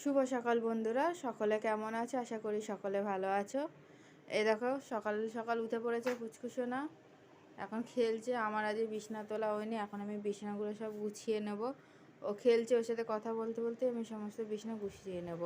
শুভ সকাল বন্ধুরা, সকলে কেমন আছে? আশা করি সকলে ভালো আছো। এই দেখো, সকাল সকাল উঠে পড়েছে পুচকুসোনা এখন খেলছে, আমার আজ বিছনা তোলা হয়নি, এখন আমি বিছনাগুলো সব গুছিয়ে নেব। ও খেলছে, ওর সাথে কথা বলতে বলতে আমি সমস্ত বিছনা গুছিয়ে নেব।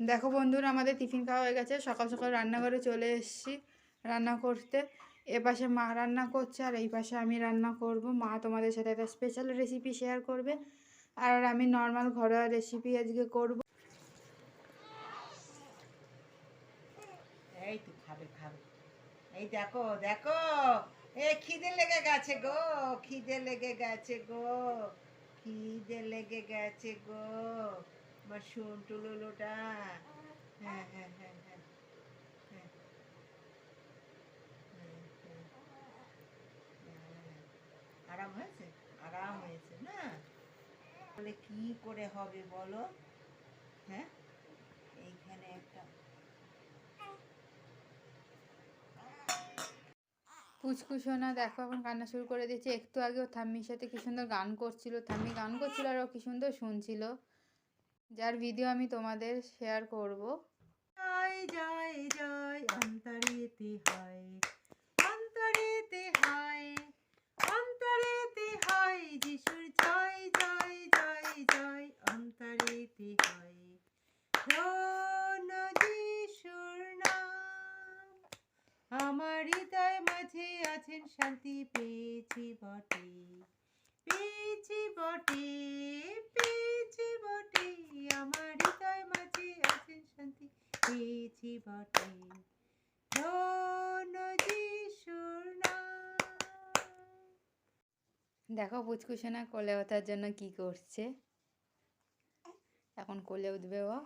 দেখো বন্ধুরা, আমাদের টিফিন খাওয়া হয়ে গেছে। সকাল সকাল রান্নাঘরে চলে এসেছি রান্না করতে। এ পাশে মা রান্না করছে আর এই পাশে আমি রান্না করব। মা তোমাদের সাথে একটা স্পেশাল রেসিপি শেয়ার করবে। আর আমি নর্মাল ঘরোয়া রেসিপি আজকে করব। এই তো এই দেখো দেখো। এ, খিদে লেগে গেছে গো, খিদে লেগে গেছে গো, খিদে লেগে গেছে গো। আমার শুনটু লুলুটা হ্যাঁ হ্যাঁ হ্যাঁ। আরাম হয়েছে? আরাম হয়েছে না? বলে কি করে হবে বলো? হ্যাঁ? এইখানে একটা পুচকুসোনা দেখো এখন কান্না শুরু করে দিয়েছে। একটু আগে ও থাম্মির সাথে কি সুন্দর গান করছিল। থাম্মি গান করছিল আর ও কি সুন্দর শুনছিল। যার ভিডিও আমি তোমাদের শেয়ার করব। জয় জয় জয় অন্তরেতে হয় অন্তরেতে হয় অন্তরেতে হয় যিশুর জয় জয় জয় জয় অন্তরেতে হয় যিশুর নাম, আমার হৃদয় মাঝে আছেন শান্তি, পেয়েছি বটে পেয়েছি বটে পেয়েছি বটে আমার হৃদয় মাঝে আছেন শান্তি যিশুর দেখো পুচকুসোনা কোলে ওঠার জন্য কি করছে। এখন কোলে উঠবে ও।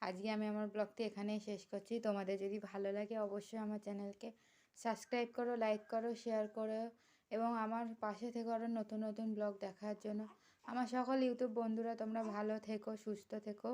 আজকে আমি আমার ব্লগটি এখানেই শেষ করছি। তোমাদের যদি ভালো লাগে অবশ্যই আমার চ্যানেলকে সাবস্ক্রাইব করো, লাইক করো, শেয়ার করো এবং আমার পাশে থেকে আরও নতুন নতুন ব্লগ দেখার জন্য। আমার সকল ইউটিউব বন্ধুরা তোমরা ভালো থেকো, সুস্থ থেকো।